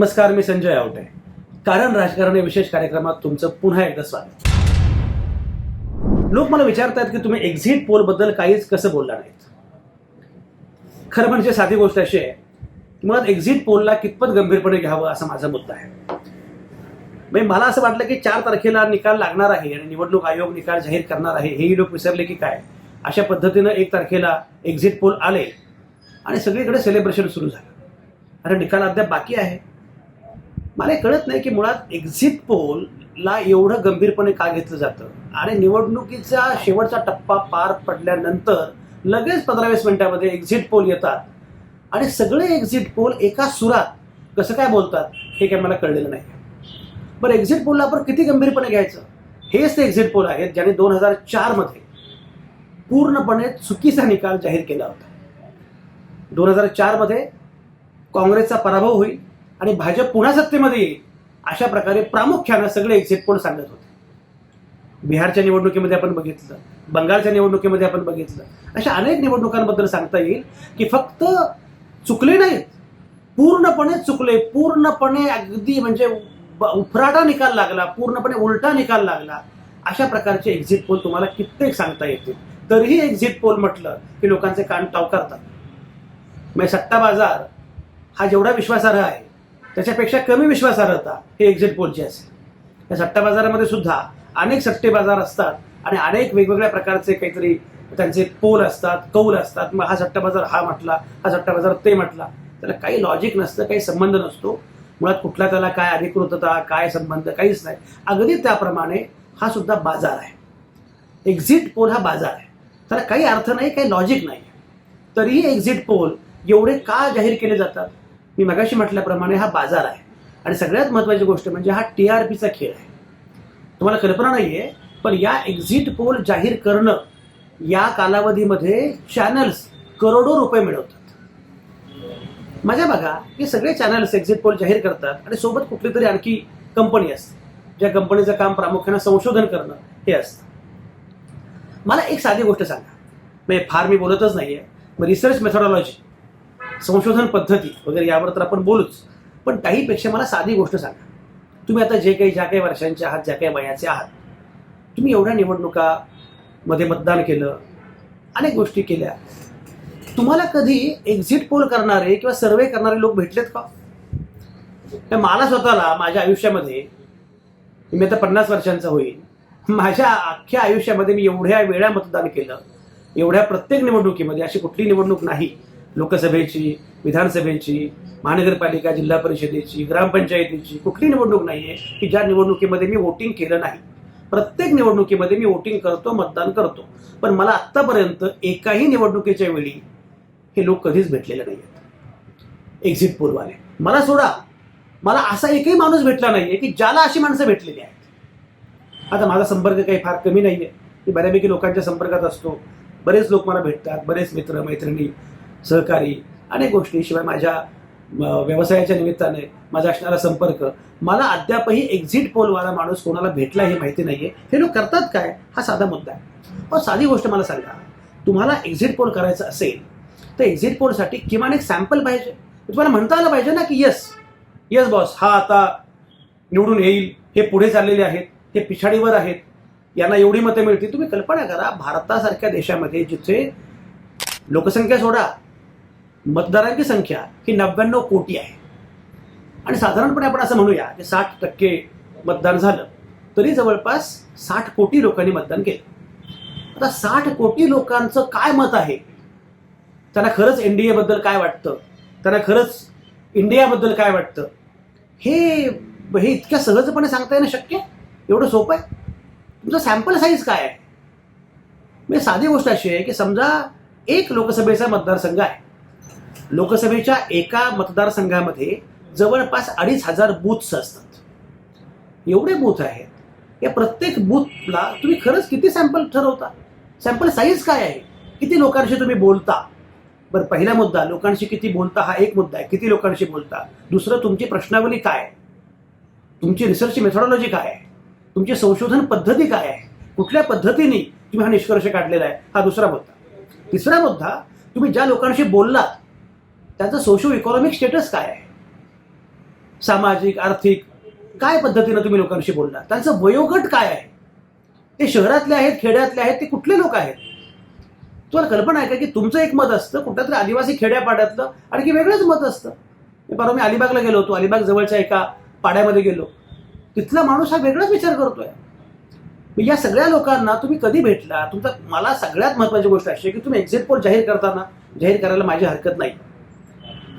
नमस्कार मी संजय आवटे. कारण राजकारण या विशेष कार्यक्रमात तुमचं पुन्हा एकदा स्वागत. लोक मला विचारतात की तुम्ही एक्झिट पोलबद्दल काहीच कसं बोलला नाहीत खरं म्हणजे साधी गोष्ट अशी आहे की मुळात एक्झिट पोलला कितपत गंभीरपणे घ्यावं असा माझा मुद्दा आहे. म्हणजे मला असं वाटलं की चार तारखेला निकाल लागणार आहे आणि निवडणूक आयोग निकाल जाहीर करणार आहे हेही लोक विसरले की काय? अशा पद्धतीनं एक तारखेला एक्झिट पोल आले आणि सगळीकडे सेलिब्रेशन सुरू झालं. अरे निकाल अद्याप बाकी आहे. मला कळत नाही की मुळात एक्झिट पोलला एवढं गंभीरपणे का घेतलं जातं? आणि निवडणुकीचा शेवटचा टप्पा पार पडल्यानंतर लगेच पंधरा वीस मिनिटामध्ये एक्झिट पोल येतात. आणि सगळे एक्झिट पोल एका सुरात कसं काय बोलतात हे काय मला कळलेलं नाही. बरं एक्झिट पोलला आपण किती गंभीरपणे घ्यायचं? हेच ते एक्झिट पोल आहेत ज्याने दोन हजार चारमध्ये पूर्णपणे चुकीचा निकाल जाहीर केला होता. दोन हजार चारमध्ये काँग्रेसचा पराभव होईल. आणि भाजप पुन्हा सत्तेमध्ये येईल अशा प्रकारे प्रामुख्यानं सगळे एक्झिट पोल सांगत होते. बिहारच्या निवडणुकीमध्ये आपण बघितलं बंगालच्या निवडणुकीमध्ये आपण बघितलं अशा अनेक निवडणुकांबद्दल सांगता येईल की फक्त चुकले नाहीत. पूर्णपणे चुकले पूर्णपणे अगदी म्हणजे उफराटा निकाल लागला पूर्णपणे उलटा निकाल लागला अशा प्रकारचे एक्झिट पोल तुम्हाला कित्येक सांगता येतील. तरीही एक्झिट पोल म्हटलं की लोकांचे कान टावकारतात. म्हणजे सत्ता बाजार हा जेवढा विश्वासार्ह आहे त्याच्यापेक्षा कमी विश्वासार्हता हे एक्झिट पोलची असेल. या सट्टा बाजारामध्ये सुद्धा अनेक सट्टे बाजार असतात आणि अनेक वेगवेगळ्या प्रकारचे काहीतरी त्यांचे पोल असतात कौल असतात. मग हा सट्टा बाजार हा म्हटला हा सट्टा बाजार ते म्हटला. त्याला काही लॉजिक नसतं काही संबंध नसतो. मुळात कुठला त्याला काय अधिकृतता काय संबंध काहीच नाही. अगदी त्याप्रमाणे हा सुद्धा बाजार आहे. एक्झिट पोल हा बाजार आहे. त्याला काही अर्थ नाही काही लॉजिक नाही. तरीही एक्झिट पोल एवढे का जाहीर केले जातात मी मगाशी म्हटल्याप्रमाणे हा बाजार आहे. आणि सगळ्यात महत्त्वाची गोष्ट म्हणजे हा टी आर पीचा खेळ आहे. तुम्हाला कल्पना नाही आहे पण या एक्झिट पोल जाहीर करणं या कालावधीमध्ये चॅनल्स करोडो रुपये मिळवतात. माझ्या बघा की सगळे चॅनल्स एक्झिट पोल जाहीर करतात आणि सोबत कुठली तरी आणखी कंपनी असते. ज्या कंपनीचं काम प्रामुख्यानं संशोधन करणं हे असतं. मला एक साधी गोष्ट सांगा. म्हणजे फार मी बोलतच नाहीये. मग रिसर्च मेथॉडॉलॉजी संशोधन पद्धती वगैरे यावर तर आपण बोलूच. पण काहीपेक्षा मला साधी गोष्ट सांगा. तुम्ही आता जे काही ज्या काही वर्षांचे आहात ज्या काही वयाचे आहात तुम्ही एवढ्या निवडणुकामध्ये मतदान केलं अनेक गोष्टी केल्या. तुम्हाला कधी एक्झिट पोल करणारे किंवा सर्वे करणारे लोक भेटलेत का? तर मला स्वतःला माझ्या आयुष्यामध्ये मी आता पन्नास वर्षांचा होईल माझ्या अख्ख्या आयुष्यामध्ये मी एवढ्या वेळा मतदान केलं एवढ्या प्रत्येक निवडणुकीमध्ये अशी कुठली निवडणूक नाही. लोकसभेची विधानसभेची महानगरपालिका जिल्हा परिषदेची ग्रामपंचायतीची कुठली निवडणूक नाही आहे की ज्या निवडणुकीमध्ये मी वोटिंग केलं नाही. प्रत्येक निवडणुकीमध्ये मी वोटिंग करतो मतदान करतो. पण मला आत्तापर्यंत एकाही निवडणुकीच्या वेळी हे लोक कधीच भेटलेले नाही आहेत एक्झिट पोलवाले मला सोडा. मला असा एकही माणूस भेटला नाहीये की ज्याला अशी माणसं भेटलेली आहेत. आता माझा संपर्क काही फार कमी नाही आहे मी बऱ्यापैकी लोकांच्या संपर्कात असतो. बरेच लोक मला भेटतात बरेच मित्र मैत्रिणी सहकारी अनेक गोष्टी शिवाय माझ्या व्यवसायाच्या निमित्ताने माझा असणारा संपर्क मला अद्यापही एक्झिट पोलवाला माणूस कोणाला भेटला हे माहिती नाहीये. हे लोक करतात काय? हा साधा मुद्दा आहे. पण साधी गोष्ट मला सांगा. तुम्हाला एक्झिट पोल करायचं असेल तर एक्झिट पोलसाठी किमान एक सॅम्पल पाहिजे. तुम्हाला म्हणता आलं पाहिजे ना की येस येस बॉस हा आता निवडून येईल हे पुढे चाललेले आहेत हे पिछाडीवर आहेत यांना एवढी मतं मिळतील. तुम्ही कल्पना करा भारतासारख्या देशामध्ये जिथे लोकसंख्या सोडा मतदारांची संख्या ही नव्याण्णव कोटी आहे. आणि साधारणपणे आपण असं म्हणूया की साठ टक्के मतदान झालं तरी जवळपास साठ कोटी लोकांनी मतदान केलं. आता साठ कोटी लोकांचं काय मत आहे? त्यांना खरंच एन डी एबद्दल काय वाटतं? त्यांना खरंच इंडियाबद्दल काय वाटतं? हे हे इतक्या सहजपणे सांगता येणं शक्य? एवढं सोपं आहे? तुमचं सॅम्पल साईज काय आहे? म्हणजे साधी गोष्ट अशी आहे की समजा एक लोकसभेचा मतदारसंघ आहे. लोकसभेच्या एका मतदारसंघामध्ये जवळपास अडीच हजार बूथ्स असतात. एवढे बूथ आहेत. या प्रत्येक बूथला तुम्ही खरंच किती सॅम्पल ठरवता? सॅम्पल साईज काय आहे? किती लोकांशी तुम्ही बोलता? बरं पहिला मुद्दा लोकांशी किती बोलता हा एक मुद्दा आहे. किती लोकांशी बोलता? दुसरं तुमची प्रश्नावली काय आहे? तुमची रिसर्च मेथॉडॉलॉजी काय आहे? तुमची संशोधन पद्धती काय आहे? कुठल्या पद्धतीने तुम्ही हा निष्कर्ष काढलेला आहे? हा दुसरा मुद्दा. तिसरा मुद्दा तुम्ही ज्या लोकांशी बोललात त्यांचं सोशो इकॉनॉमिक स्टेटस काय आहे? सामाजिक आर्थिक काय पद्धतीनं तुम्ही लोकांशी बोलला त्यांचं वयोगट काय आहे? ते शहरातले आहेत खेड्यातले आहेत ते कुठले लोक आहेत? तुम्हाला कल्पना आहे का की तुमचं एक मत असतं कुठल्या तरी आदिवासी खेड्यापाड्यातलं आणखी वेगळंच मत असतं? परवा मी अलिबागला गेलो होतो अलिबाग जवळच्या एका पाड्यामध्ये गेलो. तिथला माणूस हा वेगळाच विचार करतोय. या सगळ्या लोकांना तुम्ही कधी भेटला? तुमचा मला सगळ्यात महत्वाची गोष्ट अशी आहे की तुम्ही एक्झिट पोल जाहीर करताना जाहीर करायला माझी हरकत नाही.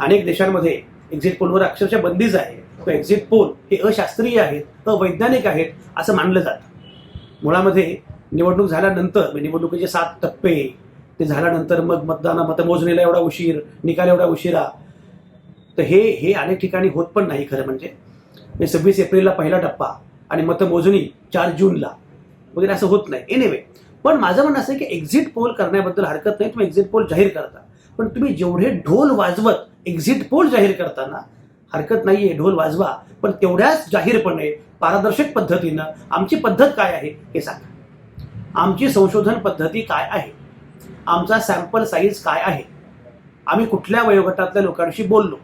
अनेक देशांमध्ये एक्झिट पोलवर अक्षरशः बंदीच आहे. तो एक्झिट पोल हे अशास्त्रीय आहेत अवैज्ञानिक आहेत असं मानलं जातं. मुळामध्ये निवडणूक झाल्यानंतर म्हणजे निवडणुकीचे सात टप्पे ते झाल्यानंतर मग मतदान मतमोजणीला एवढा उशीर निकाल एवढा उशिरा. तर हे हे अनेक ठिकाणी होत पण नाही खरं म्हणजे. म्हणजे सव्वीस एप्रिलला पहिला टप्पा आणि मतमोजणी चार जूनला. वगैरे असं होत नाही. एनिवे पण माझं म्हणणं असं आहे की एक्झिट पोल करण्याबद्दल हरकत नाही तुम्ही एक्झिट पोल जाहीर करता. पण तुम्ही जेवढे ढोल वाजवत एक्झिट पोल जाहीर करताना हरकत नाहीये ढोल वाजवा पण तेवढ्याच जाहीरपणे पारदर्शक पद्धतीनं आमची पद्धत काय आहे हे सांगा. आमची संशोधन पद्धती काय आहे? आमचा सॅम्पल साईज काय आहे? आम्ही कुठल्या वयोगटातल्या लोकांशी बोललो?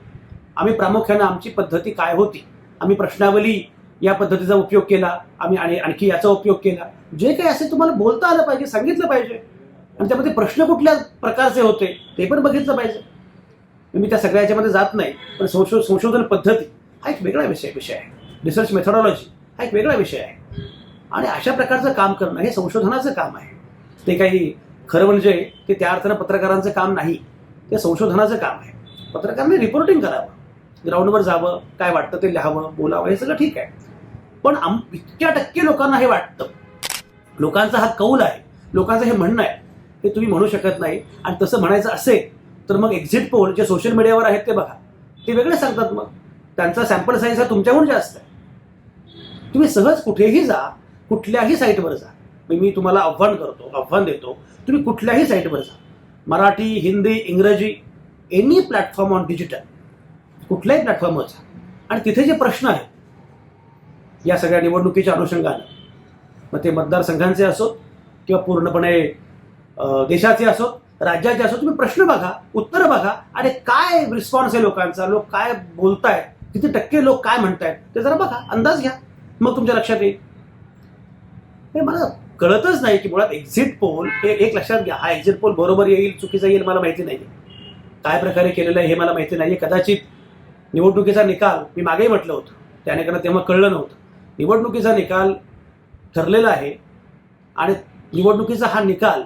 आम्ही प्रामुख्यानं आमची पद्धती काय होती? आम्ही प्रश्नावली या पद्धतीचा उपयोग केला आम्ही आणि आणखी याचा उपयोग केला. जे काही असेल तुम्हाला बोलता आलं पाहिजे सांगितलं पाहिजे. आणि त्यामध्ये प्रश्न कुठल्या प्रकारचे होते ते पण बघितलं पाहिजे. मी त्या सगळ्या याच्यामध्ये जात नाही पण संशो संशोधन पद्धती हा एक वेगळा विषय विषय आहे. रिसर्च मेथॉडॉलॉजी हा एक वेगळा विषय आहे. आणि अशा प्रकारचं काम करणं हे संशोधनाचं काम आहे. ते काही खरं म्हणजे ते त्या अर्थानं पत्रकारांचं काम नाही ते संशोधनाचं काम आहे. पत्रकारांनी रिपोर्टिंग करावं. ग्राउंडवर जावं काय वाटतं ते लिहावं बोलावं हे सगळं ठीक आहे. पण आम इतक्या टक्के लोकांना हे वाटतं. लोकांचा हा कौल आहे. लोकांचं हे म्हणणं आहे. हे तुम्ही म्हणू शकत नाही. आणि तसं म्हणायचं असेल तर मग एक्झिट पोल जे सोशल मीडियावर आहेत ते बघा. ते वेगळे सांगतात मग. त्यांचा सॅम्पल साईज हा तुमच्याहून जास्त आहे. तुम्ही सहज कुठेही जा कुठल्याही साईटवर जा. मी तुम्हाला आव्हान करतो आव्हान देतो तुम्ही कुठल्याही साईटवर जा. मराठी हिंदी इंग्रजी एनी प्लॅटफॉर्म ऑन डिजिटल कुठल्याही प्लॅटफॉर्मवर जा. आणि तिथे जे प्रश्न आहेत या सगळ्या निवडणुकीच्या अनुषंगानं मग ते मतदारसंघांचे असोत किंवा पूर्णपणे देशाचे असोत राज्याचे असो तुम्ही प्रश्न बघा उत्तर बघा आणि काय रिस्पॉन्स आहे लोकांचा लोक काय बोलतायत किती टक्के लोक काय म्हणतायत ते जरा बघा अंदाज घ्या. मग तुमच्या लक्षात येईल. हे मला कळतच नाही की मुळात एक्झिट पोल हे एक लक्षात घ्या हा एक्झिट पोल बरोबर येईल चुकीचा येईल मला माहिती नाही काय प्रकारे केलेलं आहे हे मला माहिती नाही कदाचित निवडणुकीचा निकाल मी मागेही म्हटलं होतं. त्याने कारण तेव्हा कळलं नव्हतं. निवडणुकीचा निकाल ठरलेला आहे आणि निवडणुकीचा हा निकाल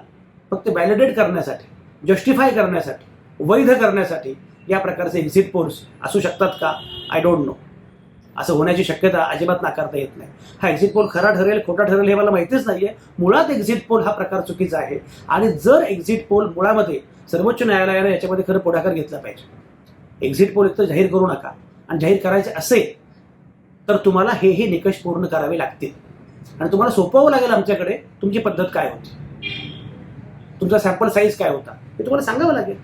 फक्त व्हॅलिडेट करण्यासाठी जस्टिफाय करण्यासाठी वैध करण्यासाठी या प्रकारचे एक्झिट पोल्स असू शकतात का? आय डोंट नो असं होण्याची शक्यता अजिबात नाकारता येत नाही. हा एक्झिट पोल खरा ठरेल खोटा ठरेल हे मला माहितीच नाही आहे मुळात एक्झिट पोल हा प्रकार चुकीचा आहे. आणि जर एक्झिट पोल मुळामध्ये सर्वोच्च न्यायालयानं याच्यामध्ये खरं पुढाकार घेतला पाहिजे. एक्झिट पोल एकतर जाहीर करू नका. आणि जाहीर करायचे असेल तर तुम्हाला हे हे निकष पूर्ण करावे लागतील. आणि तुम्हाला सोपवावं लागेल आमच्याकडे तुमची पद्धत काय होती. तुमचा सॅम्पल साईज काय होता? हे तुम्हाला सांगावं लागेल.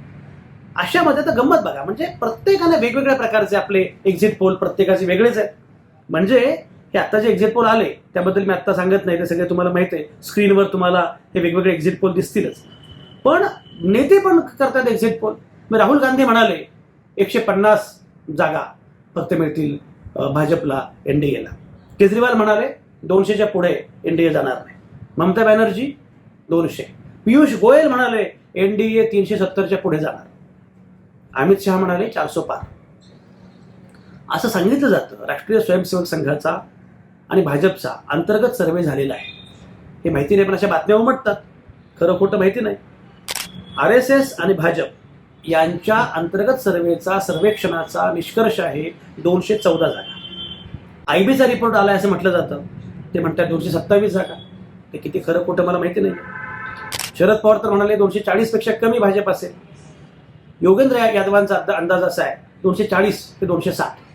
अशामध्ये तर गंमत बघा. म्हणजे प्रत्येकाने वेगवेगळ्या प्रकारचे आपले एक्झिट पोल प्रत्येकाचे वेगळेच आहेत. म्हणजे हे आता जे एक्झिट पोल आले त्याबद्दल मी आता सांगत नाही ते सगळे तुम्हाला माहिती आहे. स्क्रीनवर तुम्हाला हे वेगवेगळे एक्झिट पोल दिसतीलच. पण नेते पण करतात एक्झिट पोल मग राहुल गांधी म्हणाले एकशे पन्नास जागा फक्त मिळतील भाजपला एनडीएला केजरीवाल म्हणाले दोनशेच्या पुढे एनडीए जाणार नाही. ममता बॅनर्जी दोनशे. पियुष गोयल म्हणाले एनडीए तीनशे सत्तरच्या पुढे जाणार. अमित शहा म्हणाले चारशे पार असं सांगितलं जातं. राष्ट्रीय स्वयंसेवक संघाचा आणि भाजपचा अंतर्गत सर्वे झालेला आहे. हे माहिती नाही पण अशा बातम्या उमटतात. खरं खोटं माहिती नाही. आर एस एस आणि भाजप यांच्या अंतर्गत सर्वेचा सर्वेक्षणाचा निष्कर्ष आहे दोनशे चौदा जागा. आय बीचा रिपोर्ट आला असं म्हटलं जातं. ते म्हणतात दोनशे सत्तावीस जागा. ते किती खरं खोटं मला माहिती नाही. शरद पवार तर म्हणाले दोनशे चाळीसपेक्षा कमी भाजप असेल. योगेंद्र यादवांचा अंदा- अंदाज असा आहे दोनशे चाळीस ते दोनशे साठ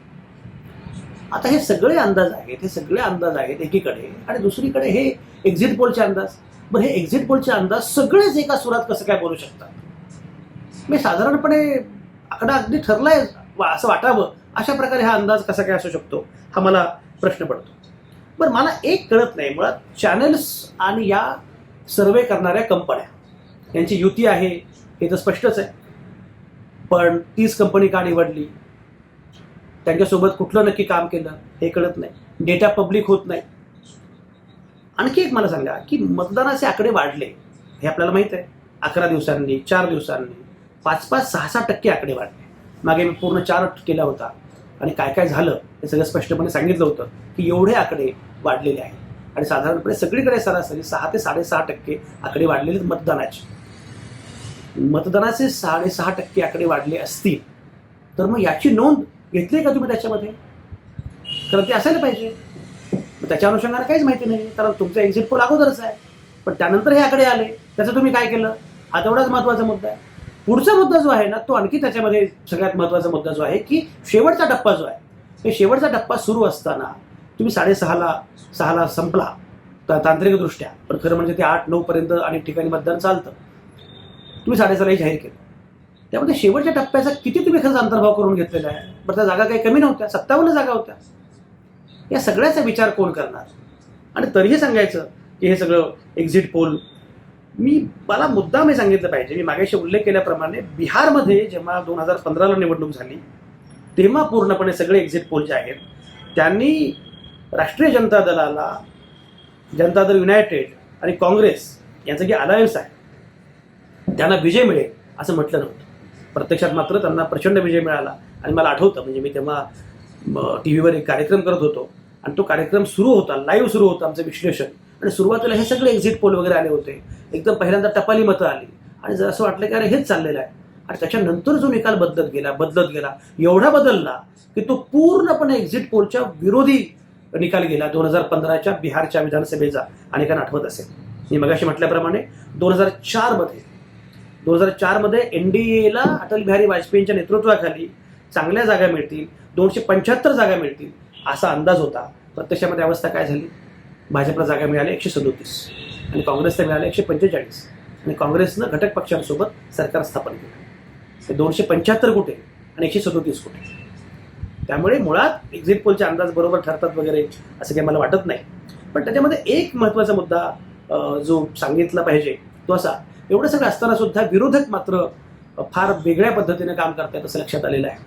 आता हे सगळे अंदाज आहेत हे सगळे अंदाज आहेत एकीकडे आणि दुसरीकडे हे एक्झिट पोलचे अंदाज. बरं हे एक्झिट पोलचे अंदाज सगळेच एका सुरात कसं काय बोलू शकतात? मी साधारणपणे आकडा अगदी ठरलाय असं वाटावं अशा प्रकारे हा अंदाज कसा काय असू शकतो हा मला प्रश्न पडतो. बरं मला एक कळत नाही. मुळात चॅनल्स आणि या सर्वे करणाऱ्या कंपन्या. यांची युती आहे हे तर स्पष्टच आहे. पण तीच कंपनी का निवडली? त्यांच्यासोबत कुठलं नक्की काम केलं हे कळत नाही. डेटा पब्लिक होत नाही. आणखी एक मला सांगा की मतदानाचे आकडे वाढले हे आपल्याला माहीत आहे. अकरा दिवसांनी चार दिवसांनी पाच पाच सहा सहा टक्के आकडे वाढले. मागे मी पूर्ण चार केला होता. आणि काय काय झालं हे सगळं स्पष्टपणे सांगितलं होतं की एवढे आकडे वाढलेले आहेत. आणि साधारणपणे सगळीकडे सरासरी सहा ते साडेसहा टक्के आकडे वाढलेले आहेत मतदानाचे. मतदानाचे साडेसहा टक्के आकडे वाढले असतील तर मग याची नोंद घेतली का तुम्ही त्याच्यामध्ये? कारण ते असायला पाहिजे. त्याच्या अनुषंगाने काहीच माहिती नाही कारण तुमचा एक्झिट पोल अगोदरच आहे. पण त्यानंतर हे आकडे आले त्याचं तुम्ही काय केलं? हा तेवढाच महत्त्वाचा मुद्दा आहे. पुढचा मुद्दा जो आहे ना तो आणखी त्याच्यामध्ये सगळ्यात महत्त्वाचा मुद्दा जो आहे की शेवटचा टप्पा जो आहे. हे शेवटचा टप्पा सुरू असताना तुम्ही साडेसहाला सहाला संपला. तर तांत्रिकदृष्ट्या. पण खरं म्हणजे ते आठ नऊ पर्यंत अनेक ठिकाणी मतदान चालतं. तुम्ही साडेसहालाही जाहीर केलं. त्यामध्ये शेवटच्या टप्प्याचा किती तुम्ही खरंच अंतर्भाव करून घेतलेला आहे? बरं त्या जागा काही कमी नव्हत्या. सत्तावन्न जागा होत्या. या सगळ्याचा विचार कोण करणार? आणि तरीही सांगायचं की हे सगळं एक्झिट पोल मी मला मुद्दा मी सांगितलं पाहिजे. मी मागेशी उल्लेख केल्याप्रमाणे बिहारमध्ये जेव्हा दोन हजार पंधराला निवडणूक झाली तेव्हा पूर्णपणे सगळे एक्झिट पोल जे आहेत त्यांनी राष्ट्रीय जनता दलाला जनता दल युनायटेड आणि काँग्रेस यांचं जे अलायन्स आहे त्यांना विजय मिळेल असं म्हटलं नव्हतं. प्रत्यक्षात मात्र त्यांना प्रचंड विजय मिळाला. आणि मला आठवतं म्हणजे मी तेव्हा टी व्हीवर एक कार्यक्रम करत होतो. आणि तो कार्यक्रम सुरू होता लाईव्ह सुरू होता आमचं विश्लेषण. आणि सुरुवातीला हे सगळे एक्झिट पोल वगैरे आले होते. एकदम पहिल्यांदा टपाली मतं आली. आणि जर असं वाटलं की अरे हेच चाललेलं आहे. आणि त्याच्यानंतर जो निकाल बदलत गेला बदलत गेला एवढा बदलला की तो पूर्णपणे एक्झिट पोलच्या विरोधी निकाल गेला दोन हजार पंधराच्या बिहारच्या विधानसभेचा अनेकांना आठवत असेल. मी मगाशी म्हटल्याप्रमाणे दोन हजार चारमध्ये दोन हजार चारमध्ये एन डी एला अटल बिहारी वाजपेयींच्या नेतृत्वाखाली चांगल्या जागा मिळतील दोनशे पंच्याहत्तर जागा मिळतील असा अंदाज होता. प्रत्यक्षामध्ये अवस्था काय झाली? भाजपला जागा मिळाल्या एकशे सदोतीस आणि काँग्रेसला मिळाल्या एकशे पंचेचाळीस आणि काँग्रेसनं घटक पक्षांसोबत सरकार स्थापन केलं. दोनशे पंच्याहत्तर कुठे आणि एकशे सदोतीस कुठे? त्यामुळे मुळात एक्झिट पोलचे अंदाज बरोबर ठरतात वगैरे असं काही मला वाटत नाही. पण त्याच्यामध्ये एक महत्त्वाचा मुद्दा जो सांगितला पाहिजे तो असा एवढं सगळं असताना सुद्धा विरोधक मात्र फार वेगळ्या पद्धतीने काम करतायत असं लक्षात आलेलं आहे.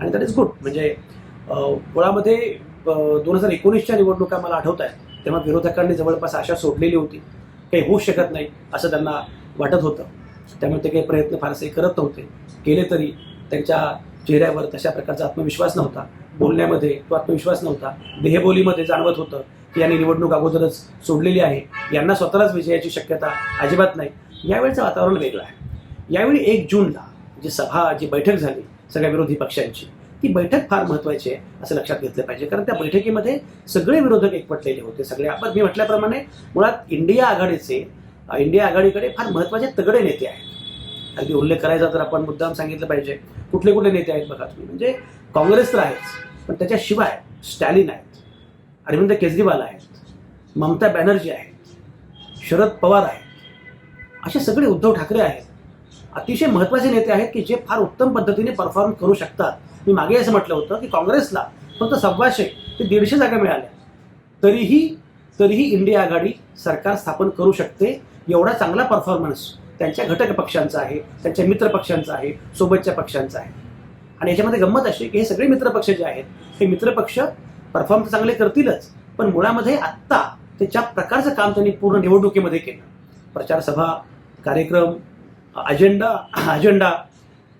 आणि दॅट इज गुड म्हणजे मुळामध्ये दोन हजार एकोणीसच्या निवडणुका मला आठवत आहेत तेव्हा विरोधकांनी जवळपास आशा सोडलेली होती. काही होऊ शकत नाही असं त्यांना वाटत होतं. त्यामुळे ते काही प्रयत्न फारसे करत नव्हते. केले तरी त्यांच्या चेहऱ्यावर तशा प्रकारचा आत्मविश्वास नव्हता. बोलण्यामध्ये तो आत्मविश्वास नव्हता. देहबोलीमध्ये जाणवत होतं की यांनी निवडणूक अगोदरच सोडलेली आहे. यांना स्वतःलाच विजयाची शक्यता अजिबात नाही. यावेळचं वातावरण वेगळं आहे. यावेळी एक जूनला जी सभा जी बैठक झाली सगळ्या विरोधी पक्षांची ती बैठक फार महत्त्वाची आहे असं लक्षात घेतलं पाहिजे. कारण त्या बैठकीमध्ये सगळे विरोधक एकवटलेले होते सगळे आपण मी म्हटल्याप्रमाणे मुळात इंडिया आघाडीचे इंडिया आघाडीकडे फार महत्त्वाचे तगडे नेते आहेत. अगदी उल्लेख करायचा तर आपण मुद्दाम सांगितलं पाहिजे. कुठले कुठले नेते आहेत बघा तुम्ही? म्हणजे काँग्रेस तर आहेच पण त्याच्याशिवाय स्टॅलिन आहेत अरविंद केजरीवाल आहेत ममता बॅनर्जी आहेत शरद पवार आहेत असे सगळे उद्धव ठाकरे आहेत. अतिशय महत्त्वाचे नेते आहेत की जे फार उत्तम पद्धतीने परफॉर्म करू शकतात. मी मागे असं म्हटलं होतं की काँग्रेसला फक्त सव्वाशे ते दीडशे जागा मिळाल्या. तरीही तरीही इंडिया आघाडी सरकार स्थापन करू शकते एवढा चांगला परफॉर्मन्स त्यांच्या घटक पक्षांचा आहे त्यांच्या मित्र पक्षांचा आहे सोबतच्या पक्षांचा आहे. आणि याच्यामध्ये गंमत अशी की हे सगळे मित्रपक्ष जे आहेत हे मित्रपक्ष परफॉर्म चांगले करतीलच पण मुळामध्ये आत्ता ते ज्या प्रकारचं काम त्यांनी पूर्ण निवडणुकीमध्ये केलं प्रचार सभा कार्यक्रम अजेंडा अजेंडा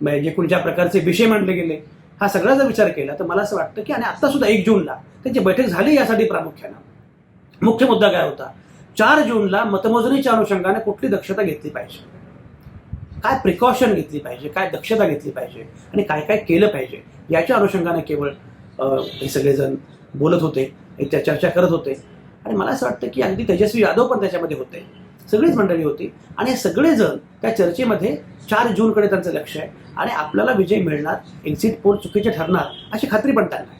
म्हणजे कोणत्या ज्या प्रकारचे विषय मांडले गेले हा सगळा जर विचार केला तर मला असं वाटतं की आणि आत्ता सुद्धा एक जूनला त्यांची बैठक झाली यासाठी प्रामुख्यानं. मुख्य मुद्दा काय होता? चार जूनला मतमोजणीच्या अनुषंगाने कुठली दक्षता घेतली पाहिजे? काय प्रिकॉशन घेतली पाहिजे? काय दक्षता घेतली पाहिजे? आणि काय काय केलं पाहिजे? याच्या अनुषंगाने केवळ हे सगळेजण बोलत होते त्या चर्चा करत होते. आणि मला असं वाटतं की अगदी तेजस्वी यादव पण त्याच्यामध्ये होते. सगळीच मंडळी होती. आणि हे सगळेजण त्या चर्चेमध्ये चार जूनकडे त्यांचं लक्ष आहे. आणि आपल्याला विजय मिळणार एक्झिट पोल चुकीचे ठरणार अशी खात्री पण त्यांना आहे.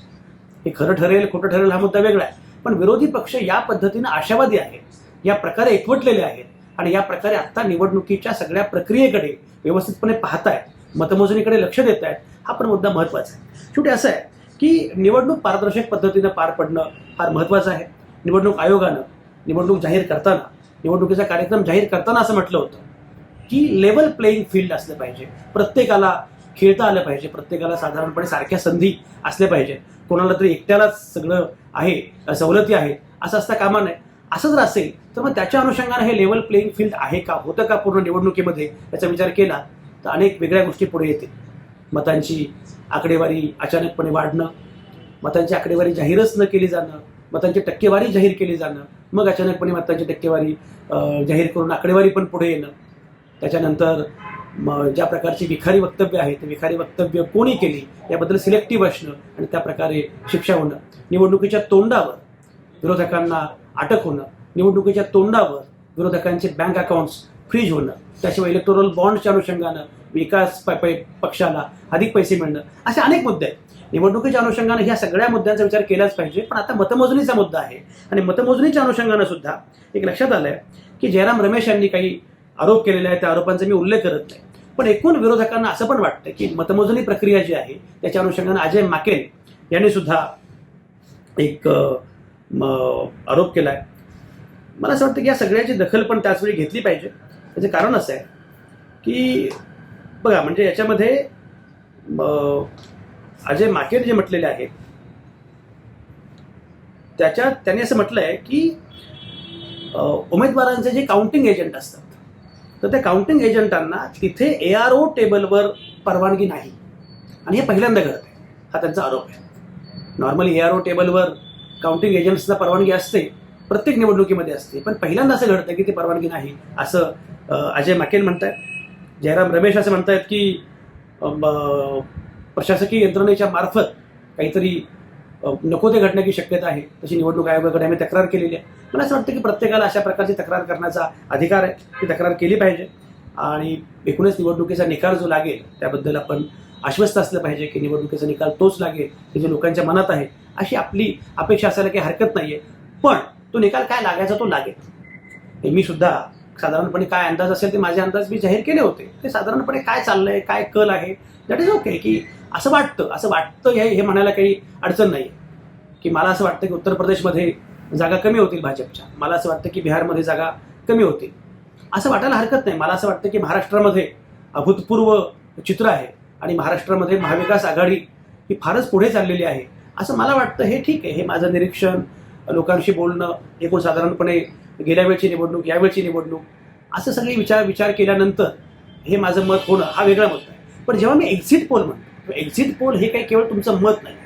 हे खरं ठरेल खोटं ठरेल हा मुद्दा वेगळा आहे. पण विरोधी पक्ष या पद्धतीनं आशावादी आहेत. या प्रकारे एकवटलेले आहेत. आणि या प्रकारे आत्ता निवडणुकीच्या सगळ्या प्रक्रियेकडे व्यवस्थितपणे पाहतायत मतमोजणीकडे लक्ष देत आहेत हा पण मुद्दा महत्त्वाचा आहे. शेवटी असं आहे की निवडणूक पारदर्शक पद्धतीनं पार पडणं फार महत्त्वाचं आहे. निवडणूक आयोगानं निवडणूक जाहीर करताना निवडणुकीचा कार्यक्रम जाहीर करताना असं म्हटलं होतं की लेवल प्लेईंग फील्ड असलं पाहिजे. प्रत्येकाला खेळता आलं पाहिजे. प्रत्येकाला साधारणपणे सारख्या संधी असल्या पाहिजेत. कोणाला तरी एकट्यालाच सगळं आहे सवलती आहेत असं असता कामा नये. असं जर असेल तर मग त्याच्या अनुषंगाने हे लेवल प्लेईंग फील्ड आहे का? होतं का पूर्ण निवडणुकीमध्ये? याचा विचार केला तर अनेक वेगळ्या गोष्टी पुढे येतील. मतांची आकडेवारी अचानकपणे वाढणं मतांची आकडेवारी जाहीरच न केली जाणं मतांची टक्केवारी जाहीर केली जाणं मग अचानकपणे मतांची टक्केवारी जाहीर करून आकडेवारी पण पुढे येणं. त्याच्यानंतर ज्या प्रकारची विखारी वक्तव्य आहे ते विखारी वक्तव्य कोणी केली याबद्दल सिलेक्टिव्ह असणं आणि त्या प्रकारे शिक्षा होणं. निवडणुकीच्या तोंडावर विरोधकांना अटक होणं निवडणुकीच्या तोंडावर विरोधकांचे बँक अकाउंट्स फ्रीज होणं त्याशिवाय इलेक्टोरल बॉन्डच्या अनुषंगानं विकास पक्षाला अधिक पैसे मिळणं असे अनेक मुद्दे आहेत. निवडणुकीच्या अनुषंगानं ह्या सगळ्या मुद्द्यांचा विचार केलाच पाहिजे पण आता मतमोजणीचा मुद्दा आहे. आणि मतमोजणीच्या अनुषंगानं सुद्धा एक लक्षात आलंय की जयराम रमेश यांनी काही आरोप केलेले आहेत त्या आरोपांचा मी उल्लेख करत नाही. पण एकूण विरोधकांना असं पण वाटतं की मतमोजणी प्रक्रिया जी आहे त्याच्या अनुषंगाने अजय माकेल यांनी सुद्धा एक आरोप केला आहे मला असं वाटतं की या सगळ्याची दखल पण त्याचवेळी घेतली पाहिजे. त्याचं कारण असं आहे की बघा म्हणजे याच्यामध्ये अजय माकेल जे म्हटलेले आहेत त्याच्यात त्यांनी असं म्हटलं आहे की उमेदवारांचे जे काउंटिंग एजंट असतात तर त्या काउंटिंग एजंटांना तिथे ए आर ओ टेबलवर परवानगी नाही. आणि हे पहिल्यांदा घडत आहे हा त्यांचा आरोप आहे. नॉर्मली ए आर ओ टेबलवर काउंटिंग एजंट्सला परवानगी असते प्रत्येक निवडणुकीमध्ये असते. पण पहिल्यांदा असं घडतं की ती परवानगी नाही. असं अजय अजय म्हणत म्हणतायत जयराम रमेश असं म्हणतायत की प्रशासकीय यंत्रणेच्या मार्फत काहीतरी नको ते घडण्याची शक्यता आहे. तशी निवडणूक आयोगाकडे आम्ही तक्रार केलेली आहे. मला असं वाटतं की प्रत्येकाला अशा प्रकारची तक्रार करण्याचा अधिकार आहे. ती तक्रार केली पाहिजे. आणि एकूणच निवडणुकीचा निकाल जो लागेल त्याबद्दल आपण आश्वस्त असलं पाहिजे की निवडणुकीचा निकाल तोच लागेल की जो लोकांच्या मनात आहे. अशी आपली अपेक्षा असायला काही हरकत नाहीये. पण तो निकाल काय लागायचा तो लागेल. मी सुद्धा साधारणपणे काय अंदाज असेल ते माझे अंदाज मी जाहीर केले होते. ते साधारणपणे काय चाललंय काय कल आहे दॅट इज ओके की असं वाटतं असं वाटतं हे हे म्हणायला काही अडचण नाही. की मला असं वाटतं की उत्तर प्रदेशमध्ये जागा कमी होतील भाजपच्या. मला असं वाटतं की बिहारमध्ये जागा कमी होतील. असं वाटायला हरकत नाही. मला असं वाटतं की महाराष्ट्रामध्ये अभूतपूर्व चित्र आहे आणि महाराष्ट्रामध्ये महाविकास आघाडी ही फारच पुढे चाललेली आहे. असं मला वाटतं. हे ठीक आहे. हे माझं निरीक्षण लोकांशी बोलणं एकूण साधारणपणे गेल्या वेळची निवडणूक यावेळची निवडणूक असं सगळे विचार विचार केल्यानंतर हे माझं मत होणं हा वेगळा मत आहे. पण जेव्हा मी एक्झिट पोल म्हणतो एक्झिट पोल हे काही केवळ तुमचं मत नाही.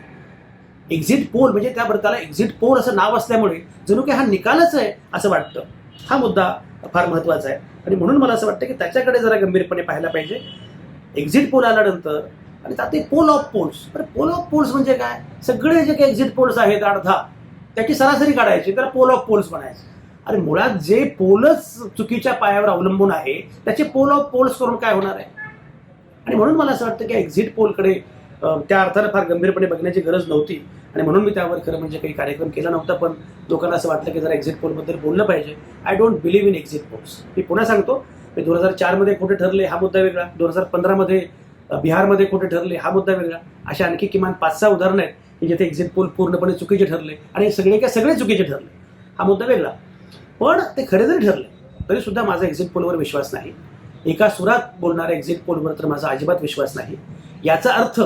एक्झिट पोल म्हणजे त्याबरोबर त्याला एक्झिट पोल असं नाव असल्यामुळे जणू काही हा निकालच आहे असं वाटतं. हा मुद्दा फार महत्त्वाचा आहे. आणि म्हणून मला असं वाटतं की त्याच्याकडे जरा गंभीरपणे पाहायला पाहिजे. एक्झिट पोल आल्यानंतर आणि त्यात ते पोल ऑफ पोल्स बरं पोल ऑफ पोल्स म्हणजे काय? सगळे जे काही एक्झिट पोल्स आहेत अर्धा त्याची सरासरी काढायची त्याला पोल ऑफ पोल्स म्हणायचे. आणि मुळात जे पोलच चुकीच्या पायावर अवलंबून आहे त्याचे पोल ऑफ पोल्स करून काय होणार आहे? आणि म्हणून मला असं वाटतं की एक्झिट पोलकडे त्या अर्थानं फार गंभीरपणे बघण्याची गरज नव्हती. आणि म्हणून मी त्यावर खरं म्हणजे काही कार्यक्रम केला नव्हता पण लोकांना असं वाटलं की जरा एक्झिट पोलबद्दल बोललं पाहिजे. I don't believe in exit polls मी पुन्हा सांगतो मी दोन हजार चारमध्ये कुठे ठरले हा मुद्दा वेगळा दोन हजार पंधरामध्ये बिहारमध्ये कुठे ठरले हा मुद्दा वेगळा. अशा आणखी किमान पाच सहा उदाहरणं आहेत की जिथे एक्झिट पोल पूर्णपणे चुकीचे ठरले आणि सगळे काय सगळे चुकीचे ठरले. हा मुद्दा वेगळा. पण ते खरे जरी ठरले तरी सुद्धा माझा एक्झिट पोलवर विश्वास नाही. एका सुरात बोलणाऱ्या एक्झिट पोलवर तर माझा अजिबात विश्वास नाही. याचा अर्थ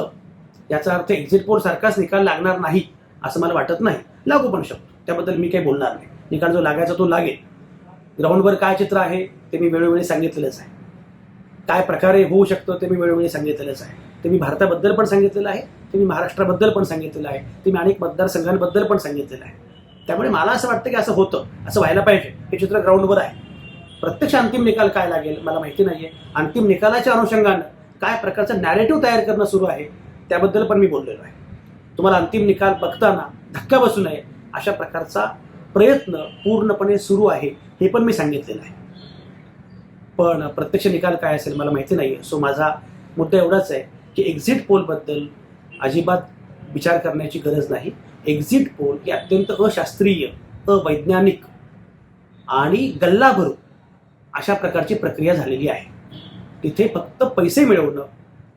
याचा अर्थ एक्झिट पोल सारखाच निकाल लागणार नाही असं मला वाटत नाही. लागू पण शकतो. त्याबद्दल मी काही बोलणार नाही. निकाल जो लागायचा तो लागेल. ग्राउंडवर काय चित्र आहे ते मी वेळोवेळी सांगितलेलंच आहे. काय प्रकारे होऊ शकतं ते मी वेळोवेळी सांगितलेलंच आहे. ते मी भारताबद्दल पण सांगितलेलं आहे ते मी महाराष्ट्राबद्दल पण सांगितलेलं आहे ते मी अनेक मतदारसंघांबद्दल पण सांगितलेलं आहे. त्यामुळे मला असं वाटतं की असं होतं असं व्हायला पाहिजे. हे चित्र ग्राउंडवर आहे. प्रत्यक्ष अंतिम निकाल काय लागेल मला माहिती नाहीये. अंतिम निकालाच्या अनुषंगानं काय प्रकारचं नॅरेटिव्ह तयार करणं सुरू आहे त्याबद्दल पण मी बोललेलो आहे. तुम्हाला अंतिम निकाल बघताना धक्का बसू नये अशा प्रकारचा प्रयत्न पूर्णपणे सुरू आहे हे पण मी सांगितलेलं आहे. पण प्रत्यक्ष निकाल काय असेल मला माहिती नाही सो माझा मुद्दा एवढाच आहे की एक्झिट पोलबद्दल अजिबात विचार करण्याची गरज नाही. एक्झिट पोल ही अत्यंत अशास्त्रीय अवैज्ञानिक आणि गल्लाभरू अशा प्रकारची प्रक्रिया झालेली आहे. तिथे फक्त पैसे मिळवणं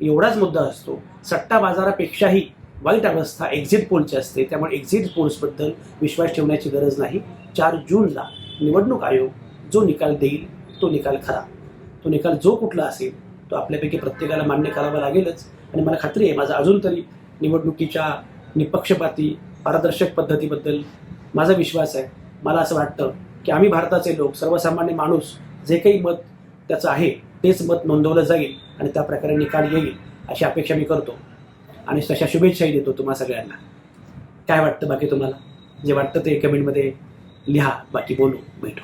एवढाच मुद्दा असतो. सट्टा बाजारापेक्षाही वाईट अवस्था एक्झिट पोलची असते. त्यामुळे एक्झिट पोल्सबद्दल विश्वास ठेवण्याची गरज नाही. चार जूनला निवडणूक आयोग जो निकाल देईल तो निकाल खरा. तो निकाल जो कुठला असेल तो आपल्यापैकी प्रत्येकाला मान्य करावा लागेलच. आणि मला खात्री आहे माझा अजून तरी निवडणुकीच्या निपक्षपाती पारदर्शक पद्धतीबद्दल माझा विश्वास आहे. मला असं वाटतं की आम्ही भारताचे लोक सर्वसामान्य माणूस जे काही मत त्याचं आहे तेच मत नोंदवलं जाईल आणि त्या प्रकारे निकाल येईल अशी अपेक्षा मी करतो. आणि तशा शुभेच्छाही देतो तुम्हा सगळ्यांना. काय वाटतं बाकी तुम्हाला? जे वाटतं ते कमेंटमध्ये लिहा बाकी बोलू भेटू.